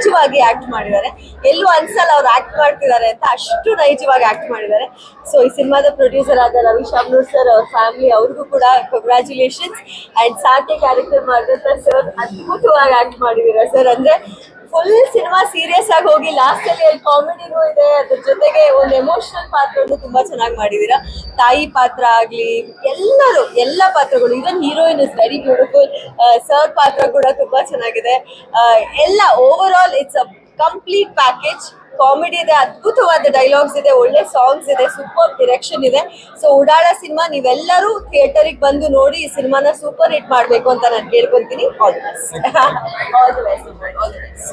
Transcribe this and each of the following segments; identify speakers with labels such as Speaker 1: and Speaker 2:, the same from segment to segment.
Speaker 1: ನೈಜವಾಗಿ ಆಕ್ಟ್ ಮಾಡಿದ್ದಾರೆ. ಎಲ್ಲೂ ಅನ್ಸಲ್ಲ ಅವ್ರು ಆಕ್ಟ್ ಮಾಡ್ತಿದ್ದಾರೆ ಅಂತ, ಅಷ್ಟು ನೈಜವಾಗಿ ಆಕ್ಟ್ ಮಾಡಿದ್ದಾರೆ. ಸೊ ಈ ಸಿನಿಮಾದ ಪ್ರೊಡ್ಯೂಸರ್ ಆದ ರವಿ ಶಾಮ್ನೂರ್ ಸರ್ ಅವ್ರ ಫ್ಯಾಮಿಲಿ ಅವ್ರಿಗೂ ಕೂಡ ಕಂಗ್ರ್ಯಾಚುಲೇಷನ್ಸ್ ಅಂಡ್ ಸಾಕೆ ಕ್ಯಾರೆಕ್ಟರ್ ಮಾಡಿದ್ರೆ ಸರ್ ಅದ್ಭುತವಾಗಿ ಆಕ್ಟ್ ಮಾಡಿದ್ದೀರಾ ಸರ್ ಅಂದ್ರೆ ಫುಲ್ ಸಿನಿಮಾ ಸೀರಿಯಸ್ ಆಗಿ ಹೋಗಿ ಲಾಸ್ಟ್ ಅಲ್ಲಿ ಅಲ್ಲಿ ಕಾಮಿಡಿನೂ ಇದೆ ಅದ್ರ ಜೊತೆಗೆ ಒಂದು ಎಮೋಷನಲ್ ಪಾತ್ರವನ್ನು ತುಂಬಾ ಚೆನ್ನಾಗಿ ಮಾಡಿದೀರಾ. ತಾಯಿ ಪಾತ್ರ ಆಗ್ಲಿ ಎಲ್ಲರೂ ಎಲ್ಲ ಪಾತ್ರಗಳು even heroine is very beautiful sir ಪಾತ್ರ ಕೂಡ ತುಂಬಾ ಚೆನ್ನಾಗಿದೆ. ಎಲ್ಲ over all it's a complete package comedy ಇದೆ ಅದ್ಭುತವಾದ ಡೈಲಾಗ್ಸ್ ಇದೆ ಒಳ್ಳೆ ಸಾಂಗ್ಸ್ ಇದೆ ಸೂಪರ್ ಡಿರೆಕ್ಷನ್ ಇದೆ. ಸೊ ಉಡಾಳ ಸಿನಿಮಾ ನೀವೆಲ್ಲರೂ ಥಿಯೇಟರಿಗೆ ಬಂದು ನೋಡಿ ಈ ಸಿನಿಮಾನ ಸೂಪರ್ ಹಿಟ್ ಮಾಡಬೇಕು ಅಂತ ನಾನು ಕೇಳ್ಕೊಂತೀನಿ. All the best all the best all the best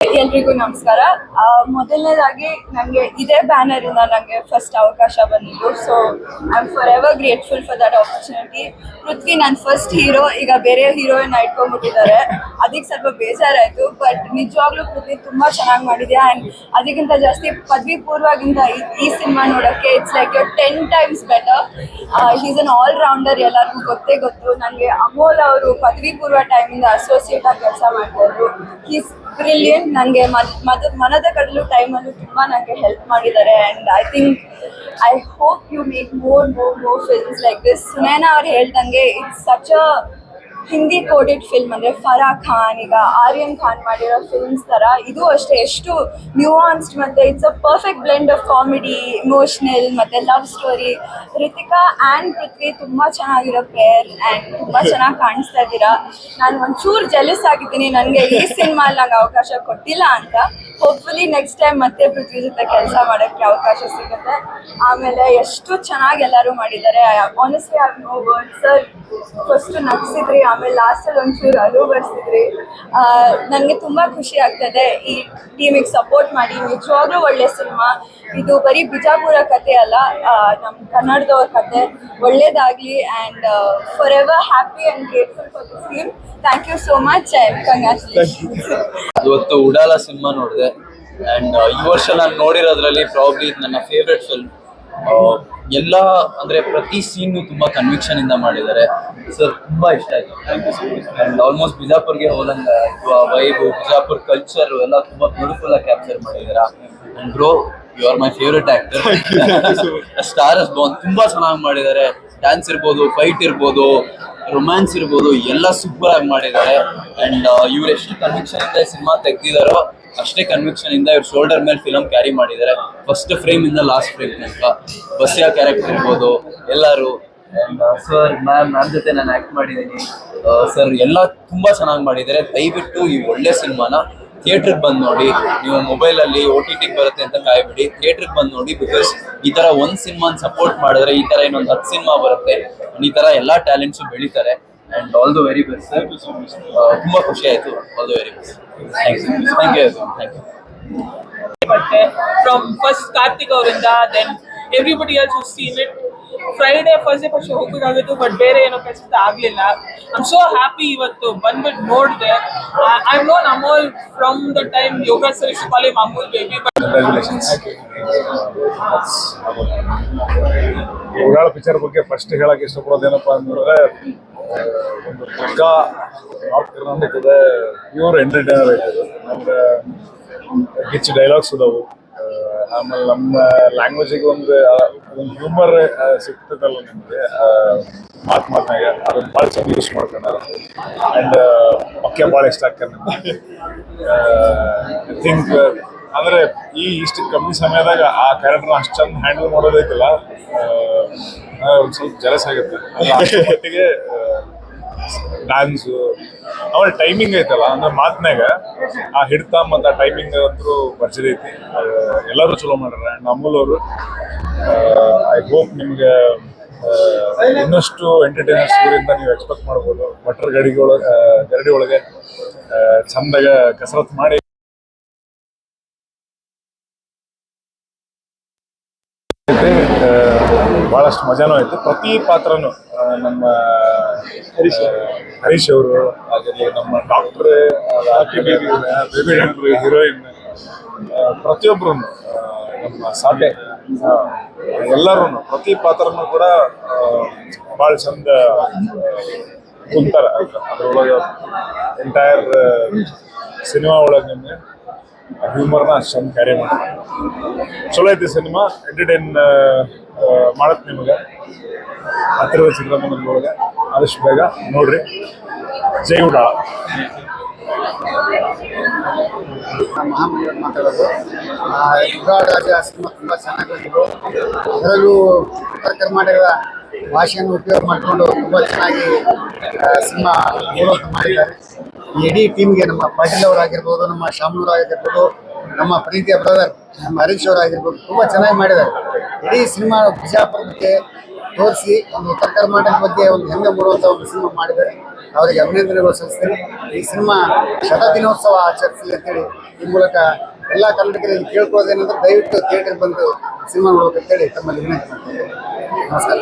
Speaker 2: ಎಲ್ರಿಗೂ ನಮಸ್ಕಾರ. ಮೊದಲನೇದಾಗಿ ನನಗೆ ಇದೇ ಬ್ಯಾನರ್ ಇಂದ ನನಗೆ ಫಸ್ಟ್ ಅವಕಾಶ ಬಂದಿದ್ದು. So I am forever grateful for that opportunity Prithvi ನನ್ನ ಫಸ್ಟ್ ಹೀರೋ ಈಗ ಬೇರೆ ಹೀರೋಯಿನ್ ಇಟ್ಕೊಂಡ್ಬಿಟ್ಟಿದ್ದಾರೆ ಅದಕ್ಕೆ ಸ್ವಲ್ಪ ಬೇಜಾರಾಯಿತು ಬಟ್ ನಿಜವಾಗ್ಲೂ ಪೃಥ್ವಿ ತುಂಬ ಚೆನ್ನಾಗಿ ಮಾಡಿದ್ಯಾ? ಆ್ಯಂಡ್ ಅದಕ್ಕಿಂತ ಜಾಸ್ತಿ ಪದವಿ ಪೂರ್ವಗಿಂತ ಈ- ಸಿನಿಮಾ ನೋಡೋಕ್ಕೆ it's like ten times better is an all rounder ಎಲ್ಲರಿಗೂ ಗೊತ್ತೇ ಗೊತ್ತು. ನನಗೆ ಅಮೋಲ್ ಅವರು ಪದವಿ ಪೂರ್ವ ಟೈಮಿಂದ ಅಸೋಸಿಯೇಟ್ ಆಗಿ ಕೆಲಸ ಮಾಡ್ತಾ ಇದ್ರು. ಹೀಸ್ ಬ್ರಿಲಿಯಂಟ್ ನನಗೆ ಮದ, ಮನದ ಕಡಲು ಟೈಮಲ್ಲೂ ತುಂಬ ನನಗೆ ಹೆಲ್ಪ್ ಮಾಡಿದ್ದಾರೆ. And I think I hope you make more more more films like this Sunaina ಅವ್ರು ಹೇಳ್ದಂಗೆ it's such a Hindi coded film ಅಂದರೆ ಫರಾ ಖಾನ್ ಈಗ ಆರ್ಯನ್ ಖಾನ್ ಮಾಡಿರೋ ಫಿಲ್ಮ್ಸ್ ಥರ ಇದು ಅಷ್ಟೇ ಎಷ್ಟು ನ್ಯೂಆನ್ಸ್ಡ್ ಮತ್ತೆ it's a perfect blend of comedy emotional ಮತ್ತು love story Ritika and Prithvi ತುಂಬ ಚೆನ್ನಾಗಿರೋ ಪೇರ್ ಆ್ಯಂಡ್ ತುಂಬ ಚೆನ್ನಾಗಿ ಕಾಣಿಸ್ತಾ ಇದ್ದೀರಾ. ನಾನು ಒಂಚೂರು ಜೆಲಸ್ ಆಗಿದ್ದೀನಿ ನನಗೆ ಈ ಸಿನಿಮಾಲ್ಲಿ ನಂಗೆ ಅವಕಾಶ ಕೊಟ್ಟಿಲ್ಲ ಅಂತ. ಹೋಪ್ಫುಲಿ ನೆಕ್ಸ್ಟ್ ಟೈಮ್ ಮತ್ತೆ ಪೃಥ್ವಿ ಜೊತೆ ಕೆಲಸ ಮಾಡೋಕ್ಕೆ ಅವಕಾಶ ಸಿಗುತ್ತೆ. ಆಮೇಲೆ ಎಷ್ಟು ಚೆನ್ನಾಗಿ ಎಲ್ಲರೂ ಮಾಡಿದ್ದಾರೆ. Honestly I no word sir first ನಗ್ಸಿದ್ರಿ ಆಮೇಲೆ ಲಾಸ್ಟಲ್ಲಿ ಒಂಚೂರು ಅಳು ಬರ್ಸಿದ್ರಿ. ನನಗೆ ತುಂಬ ಖುಷಿ ಆಗ್ತದೆ ಈ ಟೀಮಿಗೆ ಸಪೋರ್ಟ್ ಮಾಡಿ. ನಿಜವಾಗ್ಲೂ ಒಳ್ಳೆ ಸಿನಿಮಾ. ಇದು ಬರೀ ಬಿಜಾಪುರ ಕತೆ ಅಲ್ಲ ನಮ್ಮ ಕನ್ನಡದವ್ರ ಕತೆ. ಒಳ್ಳೇದಾಗಲಿ and for ever happy and grateful for the film thank you so much and congratulations
Speaker 3: ಇವತ್ತು ಉಡಾಲ ಸಿನಿಮಾ ನೋಡಿದೆ. ಅಂಡ್ ಈ ವರ್ಷ ನಾನು ನೋಡಿರೋದ್ರಲ್ಲಿ ಪ್ರಾಬ್ಲಿ ನನ್ನ ಫೇವ್ರೆಟ್ ಫಿಲ್ಮ್ ಎಲ್ಲ ಅಂದ್ರೆ ಪ್ರತಿ ಸೀನ್ ತುಂಬಾ ಕನ್ವಿಕ್ಷನ್ ಇಂದ ಮಾಡಿದ್ದಾರೆ. ಸರ್ ತುಂಬಾ ಇಷ್ಟ ಆಯಿತು. Thank you so much and almost ಬಿಜಾಪುರ್ಗೆ ಹೋದಂಗ ಇದು ಆ ವೈಬು ಬಿಜಾಪುರ್ ಕಲ್ಚರ್ ಎಲ್ಲ ತುಂಬಾ ಬ್ಯೂಟಿಫುಲ್ ಆಗಿ ಕ್ಯಾಪ್ಚರ್ ಮಾಡಿದ್ದೀರಾ. And bro you are my favourite actor star born ತುಂಬಾ ಚೆನ್ನಾಗಿ ಮಾಡಿದ್ದಾರೆ. ಡ್ಯಾನ್ಸ್ ಇರ್ಬೋದು ಫೈಟ್ ಇರ್ಬೋದು ರೊಮ್ಯಾನ್ಸ್ ಇರ್ಬೋದು, ಎಲ್ಲ ಸೂಪರ್ ಆಗಿ ಮಾಡಿದ್ದಾರೆ. ಅಂಡ್ ಇವ್ರು ಎಷ್ಟು ಕನ್ವಿಕ್ಷನ್ ಇಂದ ಸಿನಿಮಾ ತೆಗ್ದಿದಾರೋ ಅಷ್ಟೇ ಕನ್ವಿಕ್ಷನ್ ಇಂದ ಇವ್ರ ಶೋಲ್ಡರ್ ಮೇಲೆ ಫಿಲಮ್ ಕ್ಯಾರಿ ಮಾಡಿದ್ದಾರೆ. ಫಸ್ಟ್ ಫ್ರೇಮ್ ಇಂದ ಲಾಸ್ಟ್ ಫ್ರೇಮ್ ತನಕ. ಬಸ್ಸಿಯ ಕ್ಯಾರೆಕ್ಟರ್ ಇರ್ಬೋದು, ಎಲ್ಲರೂ. ಸರ್ ಮ್ಯಾಮ್ ನನ್ನ ಜೊತೆ ನಾನು ಆಕ್ಟ್ ಮಾಡಿದ್ದೀನಿ ಸರ್ ಎಲ್ಲ ತುಂಬಾ ಚೆನ್ನಾಗಿ ಮಾಡಿದ್ದಾರೆ. ದಯವಿಟ್ಟು ಈ ಒಳ್ಳೆ ಸಿನಿಮಾನ ಥಿಯೇಟ್ರಿಗೆ ಬಂದು ನೋಡಿ ನೀವು ಮೊಬೈಲಲ್ಲಿ ಓ ಟಿ ಟಿಗೆ ಬರುತ್ತೆ ಅಂತ ಕಾಯಬೇಡಿ. ಥಿಯೇಟ್ರಿಗೆ ಬಂದು ನೋಡಿ ಬಿಕಾಸ್ ಈ ತರ ಒಂದ್ ಸಿನಿಮಾನ ಸಪೋರ್ಟ್ ಮಾಡಿದ್ರೆ ಈ ತರ ಇನ್ನೊಂದು ಹತ್ತು ಸಿನಿಮಾ ಬರುತ್ತೆ. ಈ ತರ ಎಲ್ಲಾ ಟ್ಯಾಲೆಂಟ್ಸು ಬೆಳೀತಾರೆ. And all the very best sir ತುಂಬಾ ಖುಷಿ ಆಯ್ತು. All the very best thank you thank you thank you
Speaker 4: but uh, from first then everybody else who's seen it. Friday first day first ಹೋಗಬೇಕಾಗಿತ್ತು but ಬೇರೆ ಏನೋ ಕೆಲಸ ಆಗಲಿಲ್ಲ. I'm so happy ಇವತ್ತು. ಬಂದ್ಬಿಟ್ಟು ನೋಡಿದೆ. I known Amol from the time yoga service ಕಾಲಿ ಮಾಮೂಲ್ ಬೇಬಿ
Speaker 5: ಉಡಾಳ ಪಿಕ್ಚರ್ ಬಗ್ಗೆ ಫಸ್ಟ್ ಹೇಳಕ್ ಇಷ್ಟಪಡೋದೇನಪ್ಪ ಅಂದ್ರೆ ಒಂದು ಪಕ್ಕ ನಾರ್ತ್ ಕರ್ನಾಟಕದ ಪ್ಯೂರ್ ಎಂಟರ್ಟೈನರ್ ಆಗಿದೆ. ಅಂದ್ರೆ ನಮ್ಗೆ ಡೈಲಾಗ್ಸ್ ಅದಾವು ಆ, ಆಮೇಲೆ ನಮ್ಮ ಲ್ಯಾಂಗ್ವೇಜಿಗೆ ಒಂದು ಒಂದು ಹ್ಯೂಮರ್ ಸಿಗ್ತದಲ್ಲ ನಿಮಗೆ. ಮಾತು ಮಾತನಾಗ ಅದನ್ನ ಭಾಳ ಚೆನ್ನಾಗಿ ಯೂಸ್ ಮಾಡ್ಕೊಂಡಾರ. ಆ್ಯಂಡ್ ಮಕ್ಕೆ ಭಾಳ ಇಷ್ಟ ಆಗ್ತಾರೆ ನಮ್ಗೆ. ಥಿಂಕ್ ಅಂದ್ರೆ ಈ ಇಷ್ಟು ಕಮ್ಮಿ ಸಮಯದಾಗ ಆ ಕ್ಯಾರೆಕ್ಟರ್ ಅಷ್ಟು ಚಂದ ಹ್ಯಾಂಡಲ್ ಮಾಡೋದೈತಲ್ಲ ಒಂದು ಸ್ವಲ್ಪ ಜಲಸ್ ಆಗುತ್ತೆ. ಡ್ಯಾನ್ಸು ಅವ್ರ ಟೈಮಿಂಗ್ ಐತಲ್ಲ, ಅಂದ್ರೆ ಮಾತಿನಾಗ ಆ ಹಿಡ್ತ ಮತ್ತು ಆ ಟೈಮಿಂಗ್ ಅಂತೂ ಭರ್ಜರಿ ಐತಿ. ಎಲ್ಲರೂ ಚಲೋ ಮಾಡ್ಯಾರ ಆ್ಯಂಡ್ ಐ ಹೋಪ್ ನಿಮ್ಗೆ ಇನ್ನಷ್ಟು ಎಂಟರ್ಟೈನರ್ಸ್ ಇವರಿಂದ ನೀವು ಎಕ್ಸ್ಪೆಕ್ಟ್ ಮಾಡ್ಬೋದು. ಬಟರ್ ಗಡಿಗೆ ಒಳಗೆ ಗರಡಿ ಒಳಗೆ ಚಂದಾಗ ಕಸರತ್ತು ಮಾಡಿ. ಭಾಳಷ್ಟು ಮಜಾನೂ ಆಯಿತು. ಪ್ರತಿ ಪಾತ್ರನೂ ನಮ್ಮ ಹರೀಶ್ ಹರೀಶ್ ಅವರು ಹಾಗೆ ನಮ್ಮ ಡಾಕ್ಟರ್ ಬೇಬಿ ಡಾಕ್ಟರ್ ಹೀರೋಯಿನ್ ಪ್ರತಿಯೊಬ್ಬರು ನಮ್ಮ ಸಾಧ್ಯ ಎಲ್ಲರೂ ಪ್ರತಿ ಪಾತ್ರನೂ ಕೂಡ ಭಾಳ ಚಂದ ಕುಂತಾರ ಅದ್ರೊಳಗೆ ಎಂಟೈರ್ ಸಿನಿಮಾ ಒಳಗೆ ನಿಮಗೆ ಹ್ಯೂಮರ್ನ ಅಷ್ಟೊಂದು ಕ್ಯಾರಿ ಮಾಡ್ತಾರೆ. ಚಲೋ ಐತಿ ಸಿನಿಮಾ ಎಂಟರ್ಟೈನ್ ಮಾಡತ್ ನಿಮಗೆ. ಹತ್ತಿರದ ಚಿತ್ರಮಂದಿರದೊಳಗೆ ಆದಷ್ಟು ಬೇಗ ನೋಡ್ರಿ. ಜೈ ಉಡಾಳ
Speaker 6: ಮಹಾಮಂಡಲ ಮಾತಾಡೋದು. ರಾಜ ಸಿನಿಮಾ ತುಂಬ ಚೆನ್ನಾಗಿ ಬಂದಿದ್ದು ಅದರಲ್ಲೂ ಉತ್ತರ ಕರ್ನಾಟಕದ ಭಾಷೆಯನ್ನು ಉಪಯೋಗ ಮಾಡಿಕೊಂಡು ತುಂಬ ಚೆನ್ನಾಗಿ ಸಿನಿಮಾ ನೋಡೋಕೆ ಮಾಡಿದ್ದಾರೆ. ಇಡೀ ಟೀಮ್ಗೆ ನಮ್ಮ ಪಾಟೀಲ್ ಅವರಾಗಿರ್ಬೋದು, ನಮ್ಮ ಶಾಮನೂರ್ ಆಗಿರ್ಬೋದು ನಮ್ಮ ಪ್ರೀತಿಯ ಬ್ರದರ್ ನಮ್ಮ ಹರೀಶ್ ಅವರಾಗಿರ್ಬೋದು, ತುಂಬ ಚೆನ್ನಾಗಿ ಮಾಡಿದ್ದಾರೆ. ಇಡೀ ಸಿನಿಮಾ ಬಿಜಾಪುರ ಬಗ್ಗೆ ತೋರಿಸಿ ಒಂದು ಉತ್ತರ ಕರ್ನಾಟಕ ಬಗ್ಗೆ ಒಂದು ಹೆಮ್ಮೆ ಮೂಡುವಂಥ ಒಂದು ಸಿನಿಮಾ ಮಾಡಿದ್ದಾರೆ. ಅವರಿಗೆ ಅಭಿನಂದನೆಗಳು ಸಲ್ಲಿಸ್ತೀನಿ. ಈ ಸಿನಿಮಾ ಶತದಿನೋತ್ಸವ ಆಚರಿಸಲಿ ಅಂತೇಳಿ ಈ ಮೂಲಕ ಎಲ್ಲ ಕನ್ನಡಿಗರಿಗೆ ಕೇಳ್ಕೊಳ್ಳೋದೇನೆಂದ್ರೆ ದಯವಿಟ್ಟು ಥಿಯೇಟರ್ ಬಂದು ಸಿನಿಮಾ ನೋಡ್ಬೇಕಂತೇಳಿ ತಮ್ಮಲ್ಲಿ ವಿನಂತಿ ಮಾಡ್ತೀನಿ. ನಮಸ್ಕಾರ.